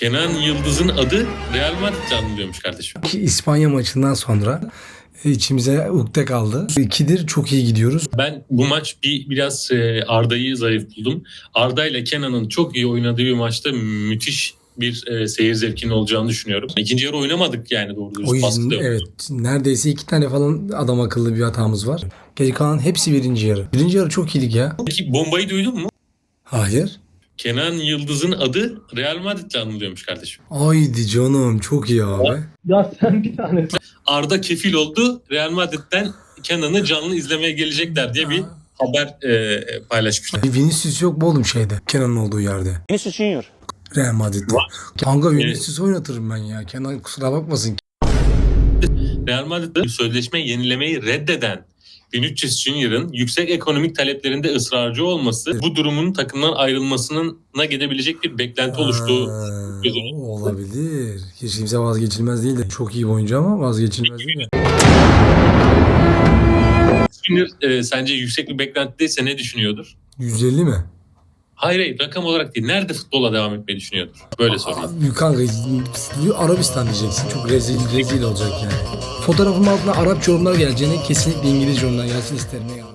Kenan Yıldız'ın adı Real Madrid'le anılıyormuş kardeşim. İspanya maçından sonra içimize ukde kaldı. İkidir çok iyi gidiyoruz. Ben bu maç bir biraz e, Arda'yı zayıf buldum. Arda ile Kenan'ın çok iyi oynadığı bir maçta müthiş bir e, seyir zevkinin olacağını düşünüyorum. İkinci yarı oynamadık yani doğru O dürüst. yüzden da yok. evet neredeyse iki tane falan adam akıllı bir hatamız var. Geri kalan hepsi birinci yarı. Birinci yarı çok iyiydik ya. Peki bombayı duydun mu? Hayır. Kenan Yıldız'ın adı Real Madrid'le anılıyormuş kardeşim. Haydi canım çok iyi abi. Ya sen bir tane Arda kefil oldu. Real Madrid'den Kenan'ı canlı izlemeye gelecekler diye bir haber e, paylaşmışlar. Bir Vinicius yok mu oğlum şeyde? Kenan'ın olduğu yerde. Vinicius Junior. Real Madrid'de. Kanka Vinicius oynatırım ben ya. Kenan kusura bakmasın. Real Madrid'de sözleşme yenilemeyi reddeden Vinicius Junior'ın yüksek ekonomik taleplerinde ısrarcı olması bu durumun takımdan ayrılmasına gidebilecek bir beklenti oluştuğu Aa, gözüküyor. olabilir. Hiç kimse vazgeçilmez değil de. Çok iyi oyuncu ama vazgeçilmez değil mi? Junior e, sence yüksek bir beklentideyse ne düşünüyordur? 150 mi? Hayır hayır rakam olarak değil. Nerede futbola devam etmeyi düşünüyordur? Böyle sorayım. Abi Kanka Arabistan diyeceksin. Çok rezil rezil olacak yani. Fotoğrafım altına Arapça yorumlar geleceğine kesinlikle İngilizce yorumlar gelsin isterim.